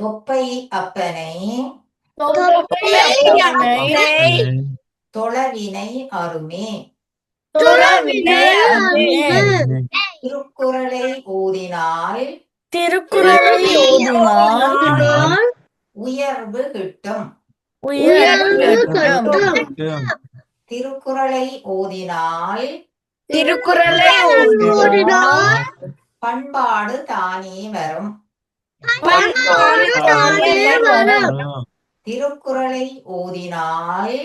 தொப்பை அப்பனை தொழவினை அருமே திருக்குறளை ஓதினால் திருக்குறளை ஓதினால் உயர்வு கிட்டும். திருக்குறளை ஓதினால் திருக்குறளை ஓதினால் பண்பாடு தானே வரும். திருக்குறளை ஓதினால்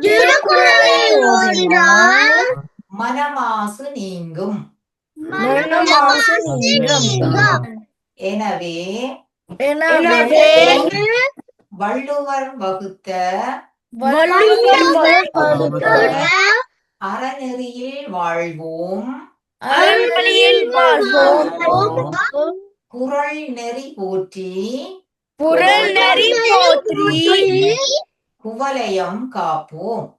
திருக்குறளை ஓதினால் மனமாசு நீங்கும். எனவே எனவே வள்ளுவர் வகுத்த அறநெறியில் வாழ்வோம். அறவழியில் வாழ்வோம். குறள் நெறி போற்றி. புறல் நெறி போற்றி. குவலயம் காப்போம்.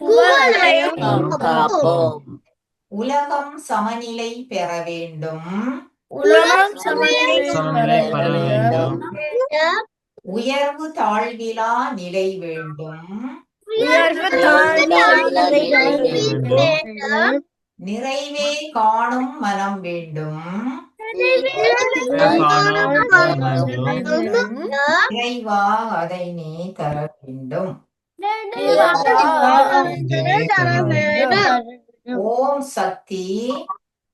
குவலயம் காப்போம். உலகம் சமநிலை பெற வேண்டும். உலகம் சமநிலை பெற வேண்டும். உயர்வு தாழ்விலா நிலை வேண்டும். உயர்வு தாழ்ந்த வேண்டும். நிறைவே காணும் மனம் வேண்டும். இறைவா அதை நீ தர வேண்டும். ஓம் சக்தி.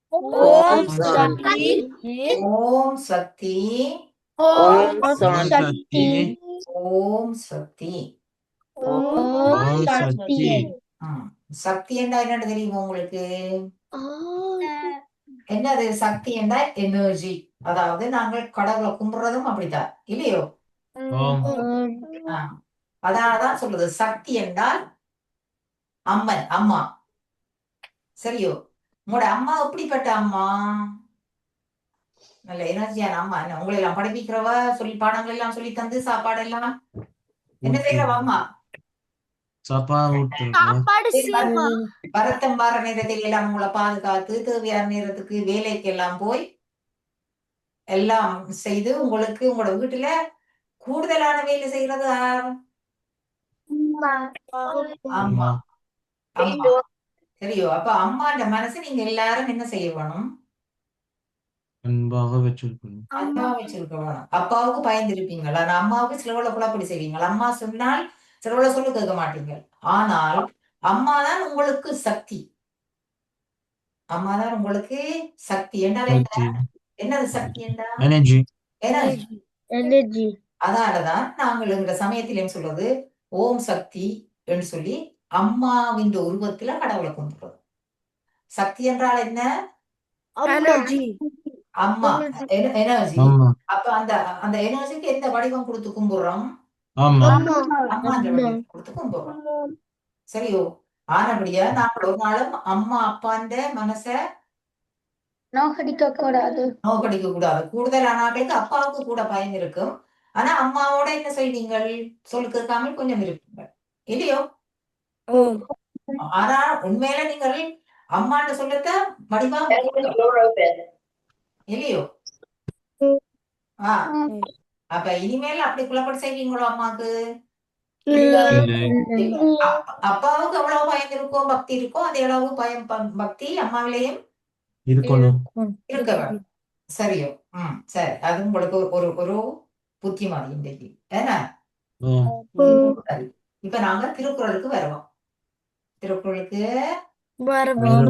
ஓம் சக்தி. ஓம் சக்தி. ஓம் சக்தி. ஓம் சக்தி. ஓம் சக்தி. சக்தி என்றா என்னன்னு தெரியுமா உங்களுக்கு? என்னது சக்தி என்றா எனர்ஜி அதாவது நாங்கள் கடவுளை கும்பிடுறதும் அப்படித்தான். இல்லையோ. அதனாலதான் சொல்றது சக்தி என்றால் அம்மன் அம்மா. சரியோ? உங்களோட அம்மா எப்படிப்பட்ட அம்மா? நல்ல எனர்ஜியான அம்மா. என்ன உங்களை எல்லாம் படிப்பிக்கிறவ? சொல்லி பாடங்கள் எல்லாம் சொல்லி தந்து சாப்பாடு எல்லாம் என்ன செய்யறவ அம்மா? பரத்தம் வார நேரத்தில் எல்லாம் உங்களை பாதுகாத்து தேவையான நேரத்துக்கு வேலைக்கு எல்லாம் போய் எல்லாம் செய்து உங்களுக்கு உங்களோட வீட்டுல கூடுதலான வேலை செய்யறது? அம்மா. சரியோ அப்ப அம்மான்ற மனசு நீங்க எல்லாரும் என்ன செய்ய வேணும்? அன்பாக வச்சிருக்கணும். அம்மா வச்சிருக்க வேணும். அப்பாவுக்கு பயந்திருப்பீங்க ஆனா அம்மாவுக்கு சிலவள குழப்படி செய்வீங்க அம்மா சொன்னால் சிலவள சொல்லு கேட்க மாட்டீங்க. ஆனால் அம்மா தான் உங்களுக்கு சக்தி. அம்மா தான் உங்களுக்கு சக்தி. என்றால் என்ன? சக்தி என்னது சக்தி என்றா? எனர்ஜி எனர்ஜி அதனாலதான் நாங்கள் இந்த சமயத்திலேயும் சொல்றது? ஓம் சக்தி என்று சொல்லி அம்மாவின் உருவத்துல கடவுளை கும்பிடுறோம் சக்தி என்றால் என்ன? எனர்ஜி அம்மா. எனர்ஜி அப்ப அந்த அந்த எனர்ஜிக்கு எந்த வடிவம் கொடுத்து கும்பிடுறோம்? ஆமா. சரியோ? ஆனபடியா நாங்கள் ஒரு நாளும் அம்மா அப்பான்ற மனச நோக்கடிக்க கூடாது நோக்கடிக்க கூடாது கூடுதலான ஆட்களுக்கு அப்பாவுக்கு கூட பயம் இருக்கும். ஆனா அம்மாவோட என்ன செய்வீங்கள் சொல்லு கேட்காமல் கொஞ்சம் இருப்பீங்கள் இல்லையோ? ஆனா உண்மையில நீங்கள் அம்மான்ற சொல்லத்த வடிவா இல்லையோ? ஆ. அப்ப இனிமேல் அப்படி குழப்படி செய்வீங்களோ அம்மாக்கு அப்ப- அப்பாவுக்கு எவ்வளவு பயம் இருக்கோ பக்தி இருக்கோ அதே அளவு பயம் பக்தி அம்மாவிலையும் இருக்கணும். இருக்க வேணும் சரியோ. ம் சரி. அது உங்களுக்கு ஒரு- ஒரு புத்திமதி இன்றைக்கு. ஏன்னா? இப்ப நாங்க திருக்குறளுக்கு வருவோம். திருக்குறளுக்கு வருவோம்.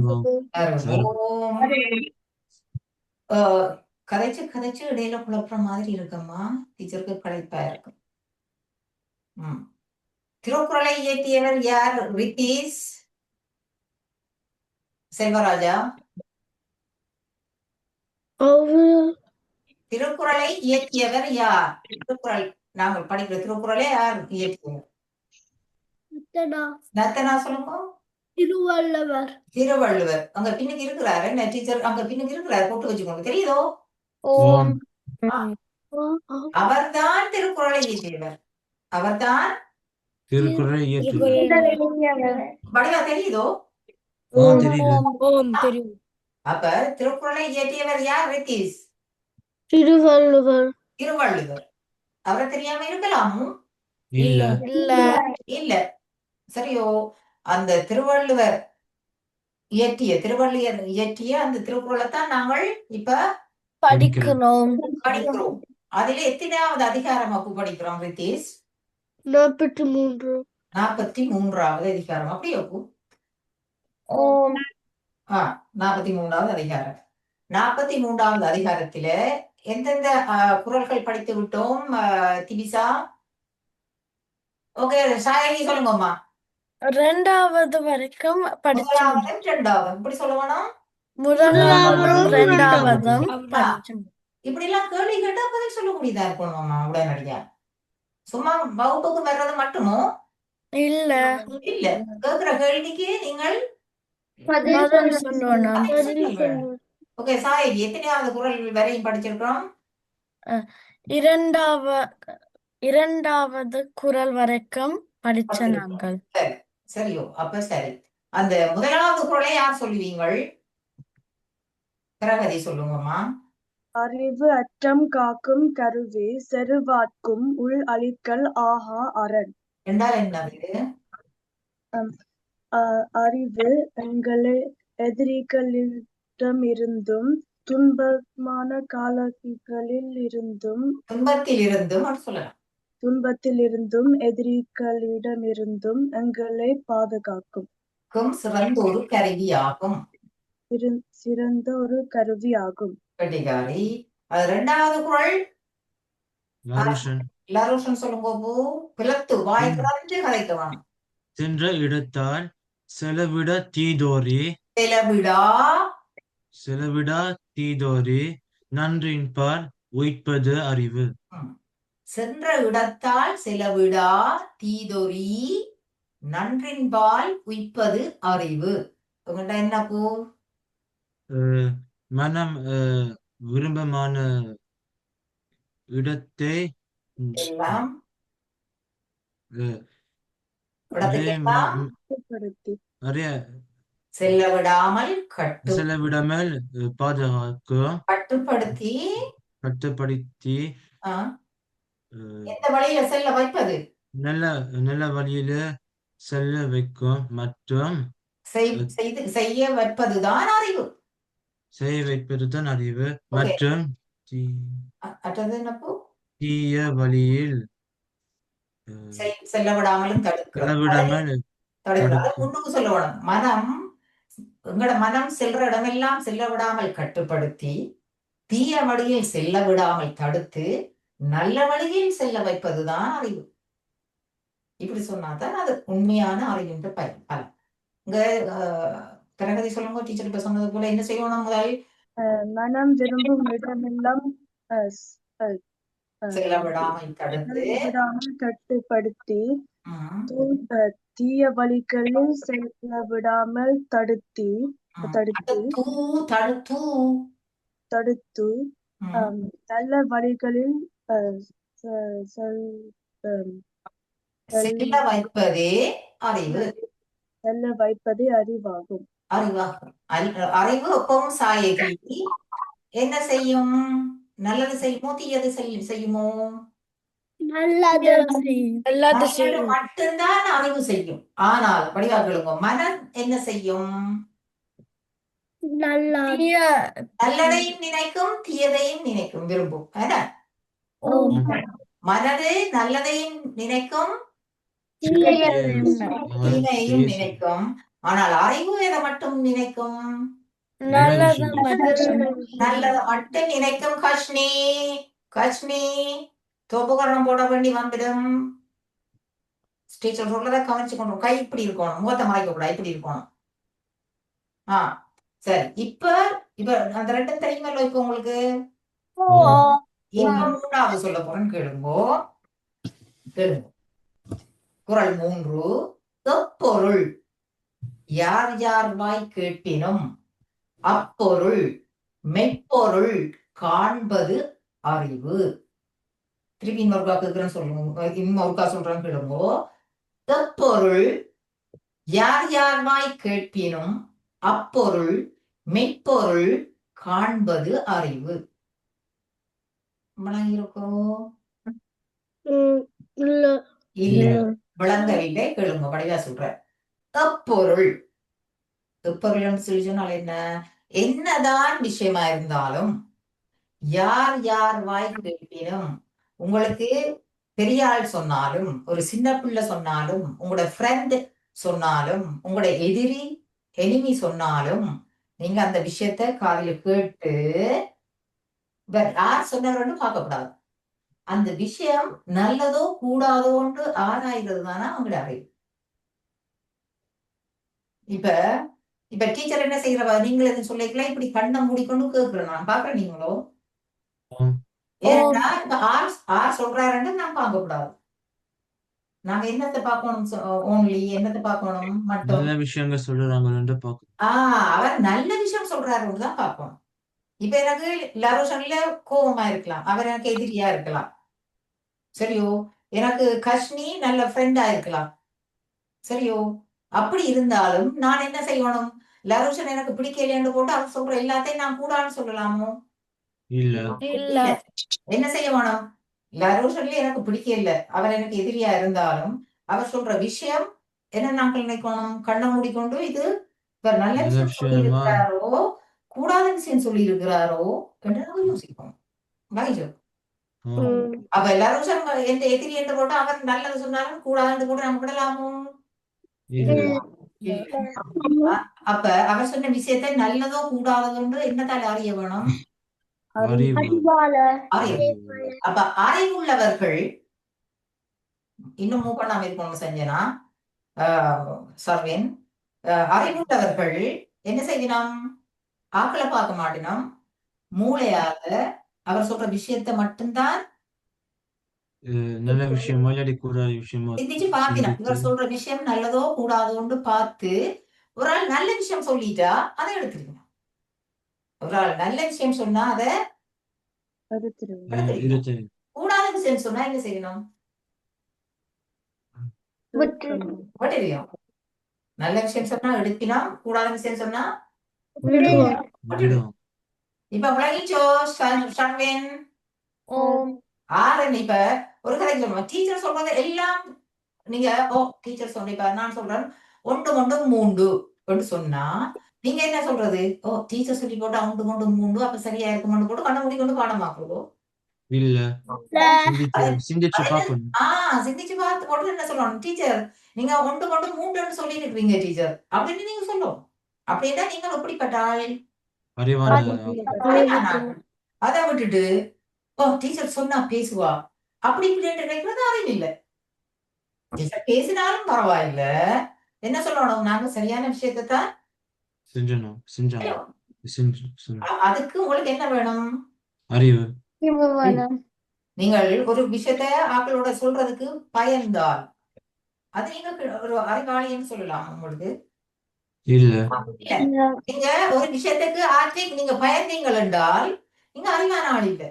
கதைச்சு கதைச்சு இடையில குழப்புற மாதிரி இருக்கம்மா. டீச்சருக்கு களைப்பா இருக்கும். ம். திருக்குறளை இயற்றியவர் யார்? ரித்தீஸ் செல்வராஜா. திருக்குறளை இயற்றியவர் யார்? திருக்குறள் நாங்கள் படிக்கிற திருக்குறளை யார் இயற்றியவர்? நத்தனா. சொல்லுங்க. திருவள்ளுவர். திருவள்ளுவர். அங்க பின்னுக்கு இருக்கிறாரு டீச்சர்? அங்க பின்னுக்கு இருக்கிறாரு. போட்டு வச்சுக்கோங்க. தெரியுதோ? ஓம் அவர்தான் திருக்குறளை இயற்றியவர். அவர்தான் திருக்குறள் இயற்று வடிவா தெரியுதோ? தெரியும். அப்ப திருக்குறளை இயற்றியவர் யார்? ரித்தீஸ். திருவள்ளுவர். திருவள்ளுவர். அவரை தெரியாம இருக்கலாமோ? இல்ல. இல்ல. இல்ல. சரியோ. அந்த திருவள்ளுவர் இயற்றிய திருவள்ளுவர் இயற்றிய அந்த திருக்குறளை தான் நாங்கள் இப்ப படிக்கிறோம் படிக்கிறோம் அதுல எத்தனாவது அதிகாரம் அப்போ படிக்கிறோம் ரித்தீஷ்? நாற்பத்தி மூன்று. நாற்பத்தி மூன்றாவது அதிகாரம். அப்படி அப்போ ஆ நாற்பத்தி மூன்றாவது அதிகாரம். நாற்பத்தி மூன்றாவது அதிகாரத்தில எந்தெந்த ஆ, குறள்கள் படித்து விட்டோம் திபிசா ஓகே சாயகி சொல்லுங்கம்மா. ரெண்டாவது வரைக்கும் படிச்சோம் இரண்டாவது இப்படி சொல்லுவானா முதலாவதும் இப்படி எல்லாம் கேள்வி கேட்டா பதில் சொல்லக்கூடியதா உடனடியா? சும்மா வகுப்புக்கு வர்றது மட்டுமோ? இல்ல. இல்ல. கேள்விக்கு நீங்கள். ஓகே சாயகி எத்தனையாவது குறள் வரையும் படிச்சிருக்கிறோம்? இரண்டாவ இரண்டாவது குறள் வரைக்கும் படிச்ச நாங்கள். சரியோ அப்ப சரி. அந்த முதலாவது குறளை யார் சொல்லுவீங்கள்? பிரகதி சொல்லுங்கம்மா. அறிவு அற்றம் காக்கும் கருவி செருவாட்கும் உள் அழிக்கல் ஆஹா அரண். என்றால் என்னது? அறிவு எங்களை எதிரிகளிடமிருந்தும் துன்பமான காலங்களில் இருந்தும் துன்பத்தில் இருந்தும் சொல்லலாம். துன்பத்திலிருந்தும் எதிரிகளிடமிருந்தும் எங்களை பாதுகாக்கும். க்கும் சிறந்த ஒரு கருவியாகும். சிறந்த ஒரு கருவியாகும். கெட்டிகாரி அது ரெண்டாவது குறள் வருஷன் எல்லாரும் சொல்லுங்க பிளத்து வாய் திறந்து கதைக்க வேணும் சென்ற இடத்தால் செலவிட தீதோரி. செலவிடா. செலவிடா தீதோரி. நன்றின்பால் உய்ப்பது அறிவு. சென்ற இடத்தால் செலவிடா தீதொரி. நன்றின்பால் உய்ப்பது அறிவு. என்ன போ? மனம் விரும்பமான இடத்தை எல்லாம் அஹ், இடத்துக்கு அதே எல்லாம் ம- கட்டுப்படுத்தி நிறைய செல்ல விடாமல் கட்டு செலவிடாமல் அஹ், பாதுகாக்க கட்டுப்படுத்தி கட்டுப்படுத்தி எந்த வழியில செல்ல வைப்பது நல்ல நல்ல வழியில செல்ல வைக்கும் மற்றும் செய்ய வைப்பதுதான் அறிவு செய்ய வைப்பதுதான் அறிவு மற்றும் தீய வழியில் செல்ல விடாமலும் தடுக்கிறது. முன்னுக்கு சொல்ல வேணும் மனம் உங்களோட மனம் செல்ற இடமெல்லாம் செல்ல விடாமல் கட்டுப்படுத்தி தீய வழியில் செல்ல விடாமல் தடுத்து நல்ல வழியில் செல்ல வைப்பதுதான் அறிவு. இப்படி சொன்னாதான் அது உண்மையான அறிவின்ற பயன் பலன் இங்க அஹ், பிரகதி சொல்லுங்க டீச்சர் இப்ப சொன்னது போல என்ன செய்யணும் முதல்? மனம் விரும்பும் இடமெல்லாம் கட்டுப்படுத்தி தீய வழிகளில் செல்ல விடாமல் தடுத்தி. தடுத்து. தடுத்து நல்ல வழிகளில் செல்ல வைப்பதே அறிவு. செல்ல வைப்பதே அறிவாகும். அறிவாகும். அறி- அறிவு எப்பவும் சாயகி என்ன செய்யும்? நல்லது செய்யுமோ தீயது செய்- செய்யுமோ? நல்லது செய்யும். மட்டும்தான் அறிவு செய்யும். ஆனால் படிவா கேளுங்க மனம் என்ன செய்யும்? நல்லது தீய. நல்லதையும் நினைக்கும் தீயதையும் நினைக்கும். விரும்பும். மனது நல்லதையும் நினைக்கும் தீமையையும் நினைக்கும். ஆனால் அறிவு எதை மட்டும் நினைக்கும்? நல்லது மட்டும். நினைக்கும் கஷ்னி கஷ்னி தோப்புகரணம் போட வேண்டி வந்துடும். டீச்சர் சொல்றதை கவனிச்சு கொண்டு கை இப்படி இருக்கணும் முகத்தை மறைக்க கூடாது இப்படி இருக்கணும். ஆ சரி இப்ப இப்ப அந்த ரெண்டும் தெரியுமല്ലോ இப்ப உங்களுக்கு? இப்ப மூணாவது சொல்ல போறேன்னு கேளுங்கோ. கேளுங்க. குறள் மூன்று எப்பொருள் யார் யார் வாய் கேட்பினும் அப்பொருள் மெய்ப்பொருள் காண்பது அறிவு. திருப்பி இன்னொருக்கா கேட்கிறேன்னு சொல்லுங்க. இன்னொருக்கா சொல்றேன்னு கேளுங்கோ. எப்பொருள் யார் யார் வாய் கேட்பினும் அப்பொருள் மெய்ப்பொருள் காண்பது அறிவு. இருக்கோ? இல்ல. விளங்கவில்லை கேளுங்க. வடிவா சொல்றேன். தப்பொருள். துப்பொருள்னு சொல்லி சொன்னால் என்ன? என்னதான் விஷயமா இருந்தாலும் யார் யார் வாய் கேட்பினும் உங்களுக்கு பெரிய ஆள் சொன்னாலும் ஒரு சின்ன பிள்ளை சொன்னாலும் உங்களோட ஃப்ரெண்ட் சொன்னாலும் உங்களோட எதிரி எனிமி சொன்னாலும் நீங்க அந்த விஷயத்த காதுல கேட்டு யார் சொன்னாருன்னு பார்க்கக்கூடாது. அந்த விஷயம் நல்லதோ கூடாதோன்னு ஆராய்றது தானே அவங்களோட அறிவு இப்ப இப்ப டீச்சர் என்ன செய்யறவா நீங்களே எதுவும் சொல்லிக்கலாம் இப்படி கண்ணை மூடிக்கொண்டு கேட்கிறேன் நான் பாக்குறேன் நீங்களோ. ஏன்னா இப்ப ஆர் ஆர் சொல்றாருன்னு நான் பார்க்க கூடாது நாங்க என்னத்தை பார்க்கணும்? ஓன்லி என்னத்தை பார்க்கணும்? மட்டும்? நல்ல விஷயங்கள் சொல்றாங்கன்னு பார்க்கணும். ஆஹ் அவர் நல்ல விஷயம் சொல்றாருன்னு தான் பார்ப்போம் இப்ப எனக்கு லரோஷன்ல கோபமா இருக்கலாம். அவர் எனக்கு எதிரியா இருக்கலாம். சரியோ? எனக்கு கஷ்னி நல்ல ஃப்ரெண்டா இருக்கலாம். சரியோ? அப்படி இருந்தாலும் நான் என்ன செய்யணும்? லரோஷன் எனக்கு பிடிக்கலைன்னு போட்டு அவர் சொல்ற எல்லாத்தையும் நான் கூடான்னு சொல்லலாமோ? இல்ல. இல்ல. என்ன செய்ய வேணும் லரோஷன்ல எனக்கு பிடிக்கல. அவர் எனக்கு எதிரியா இருந்தாலும் அவர் சொல்ற விஷயம் என்ன நாங்கள் நினைக்கணும்? கண்ணை மூடிக்கொண்டு இது இவர் நல்ல விஷயம் சொல்லி விஷயமா? இருக்கிறாரோ கூடாத விஷயம் சொல்லி இருக்கிறாரோ என்று நாங்கள் யோசிப்போம். அப்ப லரோஷன் எந்த எதிரி என்று போட்டு அவர் நல்லது சொன்னாலும் கூடாதுன்னு கூட நம்ம விடலாமோ? அப்ப அவர் சொன்ன விஷயத்தை நல்லதோ கூடாததோ என்னத்தால அறிய வேணும்? அப்ப அறிவுள்ளவர்கள் இன்னும் மூவ் பண்ணாம இருக்கணும் செஞ்சனா. சர்வேன். அறிவுள்ளவர்கள் என்ன செய்யணும் ஆக்களை பார்க்க மாட்டினோம். மூளையால அவர் சொல்ற விஷயத்தை மட்டும்தான் நல்ல விஷயமா இல்லாட்டி கூடாத விஷயமா சிந்திச்சு பார்க்கணும் இவர் சிந்தித்து. சொல்ற விஷயம் நல்லதோ கூடாதோன்னு பார்த்து ஒரு ஆள் நல்ல விஷயம் சொல்லிட்டா அதை எடுத்துக்கணும் ஒரு ஆள் நல்ல விஷயம் சொன்னா அதை கூடாத விஷயம் சொன்னா என்ன செய்யணும் நல்ல விஷயம் சொன்னா எடுப்பினோம் கூடாத விஷயம் சொன்னா இப்ப விளங்கிச்சோ ஓம் ஆரன் இப்ப ஒரு கதை சொல்லுவோம் டீச்சர் சொல்றது எல்லாம் நீங்க ஓ டீச்சர் சொன்னிப்ப நான் சொல்றேன். ஒன்று கொண்டு மூண்டு என்று சொன்னா நீங்க என்ன சொல்றது? ஓ டீச்சர் சொல்லி போட்டா ஒன்று கொண்டு மூண்டு அப்ப சரியா இருக்கும்னு போட்டு கண்ண மூடி கொண்டு பாடமாக்குறதோ இல்ல. சிந்திச்சு சிந்திச்சு பார்க்கணும். ஆஹ் சிந்திச்சு பார்த்து போட்டு என்ன சொல்லணும்? டீச்சர் நீங்க ஒன்று கொண்டு மூன்றுன்னு சொல்லி இருக்கிறீங்க டீச்சர் அப்படின்னு நீங்க சொல்லணும். அப்படின்னா நீங்கள் எப்படிப்பட்ட ஆள். அதை விட்டுட்டு ஓ டீச்சர் சொன்னா பேசுவா? அப்படி இப்படின்னு நினைக்கிறது அறிவு இல்ல. பேசினாலும் பரவாயில்ல. என்ன சொல்லணும்? நாங்க சரியான விஷயத்தை தான் செஞ்சணும் செஞ்சணும் செஞ்சு செஞ்சு. அ- அதுக்கு உங்களுக்கு என்ன வேணும்? அறிவு. நீங்கள் ஒரு விஷயத்த ஆக்களோட சொல்றதுக்கு பயந்தால் அது நீங்க ஒரு அறிவாளின்னு சொல்லலாம் உங்களுக்கு. நீங்க ஒரு விஷயத்துக்கு ஆற்றி நீங்க பயந்தீங்கள் என்றால் நீங்க அறிவான ஆள் இல்ல.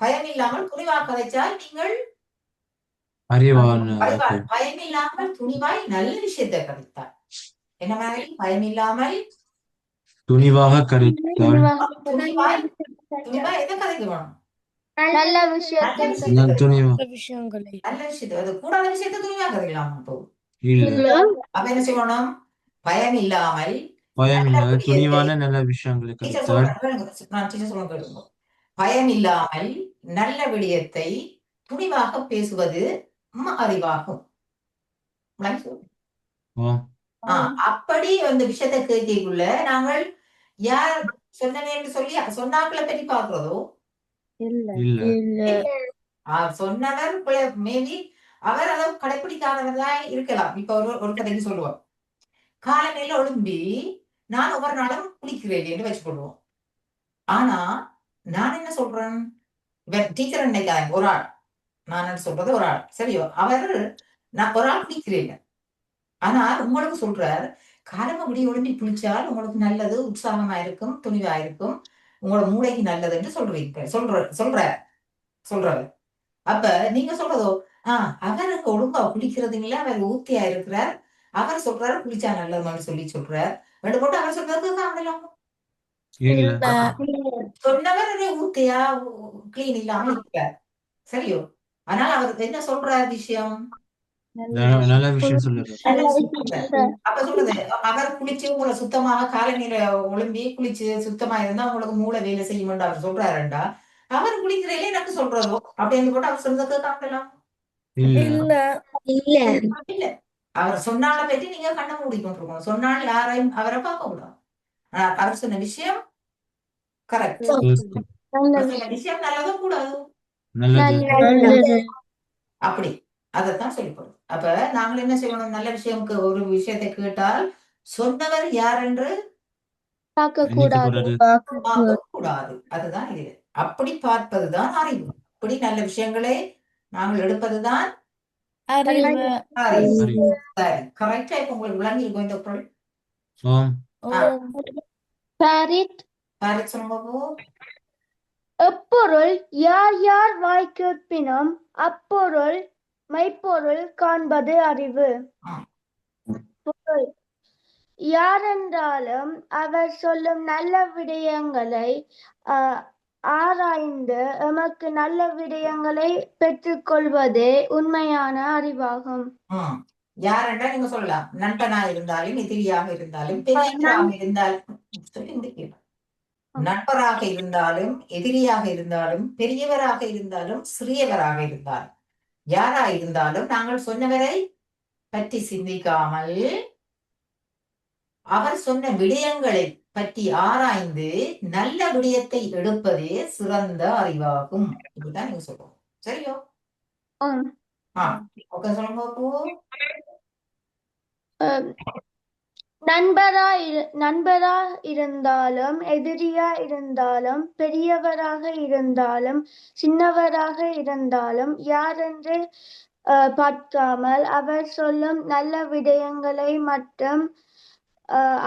பயம் இல்லாமல் துணிவா கதைச்சால் நீங்கள் அறிவான பயம் இல்லாமல் துணிவாய் நல்ல விஷயத்தை கதைத்தார் என்ன மாதிரி? பயம் இல்லாமல் துணிவாக கரைத்தால் துணிவாய் துணிவாய் எதை கதைக்க வேணும் நல்ல துணிவா விஷயங்களை. நல்ல விஷயத்தை. அது கூடாத விஷயத்தை துணிவா கதைக்கலாம் இப்போ இல்ல. அப்ப என்ன செய்யணும்? பயம் இல்லாமல் பயம் இல்ல துணிவான நல்ல விஷயங்களை டீச்சர் கரைத்தால் சொல்றேன் கேளுங்க. நான் டீச்சர் சொல்ல கேளுங்க பயம் இல்லாமல் நல்ல விடயத்தை துணிவாக பேசுவது அறிவாகும். அப்படி அந்த விஷயத்தை கேட்கக்குள்ள நாங்கள் யார் சொன்னேன்னு சொல்லி சொன்னாக்களை பற்றி ஆ, சொன்னவர் மேபி அவர் அதை கடைபிடிக்காதவர்களா இருக்கலாம். இப்ப ஒரு ஒரு கதைக்கு சொல்லுவோம். காலநிலையில ஒழும்பி நான் ஒவ்வொரு நாளும் குளிக்கிறேன் என்று வச்சுக்கொள்வோம். ஆனா நான் என்ன சொல்றேன்? இவர் டீச்சர் நினைக்காங்க ஒரு ஆள். நான் என்ன சொல்றது? ஒரு ஆள். சரியோ அவர் நான் ஒரு ஆள் குளிக்கிறேன் ஆனா உங்களுக்கு சொல்றார் காலம் அப்படி ஒழும்பி குளிச்சால் உங்களுக்கு நல்லது உற்சாகமா இருக்கும் துணிவா இருக்கும் உங்களோட மூளைக்கு நல்லது என்று சொல்றீங்க. சொல்ற சொல்ற சொல்றாரு. அப்ப நீங்க சொல்றதோ ஆஹ் அவருக்கு ஒழுங்கா குளிக்கிறது இல்ல அவர் ஊத்தியா இருக்கிறார். அவர் சொல்றாரு குளிச்சா நல்லதுன்னு சொல்லி சொல்றார். ரெண்டு போட்டு அவர் சொல்றது காணலாம் இல்ல? சொன்னவர் ஊத்தியா கிளீன் இல்லாம சரியோ? ஆனால் அவர் என்ன சொல்ற விஷயம். அப்ப சொல்லுது அவர் குளிச்சு உங்களை சுத்தமாக காலநிலை ஒழும்பி குளிச்சு சுத்தமா இருந்தா உங்களுக்கு மூளை வேலை செய்யும்னு அவர் சொல்றாருண்டா. அவர் குளிக்கிறதுல எனக்கு சொல்றதோ? அப்படின்னு போட்டு அவர் சொல்றதை காட்டலாம் இல்ல. இல்ல. இல்ல. இல்ல அவர் சொன்னால பற்றி நீங்க கண்ணை மூடிக்கொண்டிருக்கணும். சொன்னால் யாரையும் அவரை பார்க்க கூடாது ஆனா அவர் சொன்ன விஷயம் கரெக்ட் விஷயம் நல்லதும் கூடாது. அப்படி. அதைத்தான் சொல்லப்படுது அப்ப நாங்கள் என்ன செய்யணும்? நல்ல விஷயம்க்கு ஒரு விஷயத்தை கேட்டால் சொன்னவர் யார் என்று கூடாது அதுதான் இது. அப்படி பார்ப்பதுதான் அறிவு. அப்படி நல்ல விஷயங்களை நாங்கள் எடுப்பதுதான் கரெக்டா இப்ப உங்களுக்கு விளங்கி இருக்கும் இந்த பொருள் எப்பொருள் யார் யார் வாய் கேட்பினும் அப்பொருள் மெய்ப்பொருள் காண்பது அறிவு. பொருள். யாரென்றாலும் அவர் சொல்லும் நல்ல விடயங்களை ஆராய்ந்து எமக்கு நல்ல விடயங்களை பெற்றுக்கொள்வதே உண்மையான அறிவாகும். யாரென்றா நீங்க சொல்லலாம். நண்பனா இருந்தாலும் எதிரியாக இருந்தாலும் பெரியவராக இருந்தாலும். நண்பராக இருந்தாலும் எதிரியாக இருந்தாலும் பெரியவராக இருந்தாலும் சிறியவராக இருந்தாலும். யாரா இருந்தாலும் நாங்கள் சொன்னவரை பற்றி சிந்திக்காமல் அவர் சொன்ன விடயங்களை பற்றி ஆராய்ந்து நல்ல விடயத்தை எடுப்பதே சிறந்த அறிவாகும். இப்படிதான் நீங்க சொல்லுவோம் சரியோ. ஆ ஓகே சொல்லுங்க நண்பரா இரு- நண்பரா இருந்தாலும் எதிரியா இருந்தாலும் பெரியவராக இருந்தாலும் சின்னவராக இருந்தாலும் யாரென்று பார்க்காமல் அவர் சொல்லும் நல்ல விடயங்களை மட்டும்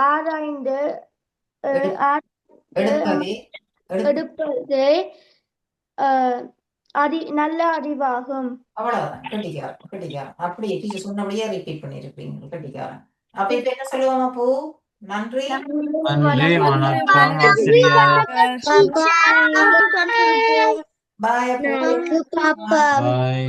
ஆராய்ந்து எடுப்பதே அறி நல்ல அறிவாகும். அவ்வளவுதான். கட்டிக்காரன் கட்டிக்காரன் அப்படியே டீச்சர் சொன்னபடியே ரிப்பீட் பண்ணிருப்பீங்க. கட்டிக்காரன் அப்ப இப்ப என்ன சொல்லுவோம் அப்போ நன்றி நன்றி வணக்கம் ஆசிரியர் பாய் அப்போ பாப்பா பாய்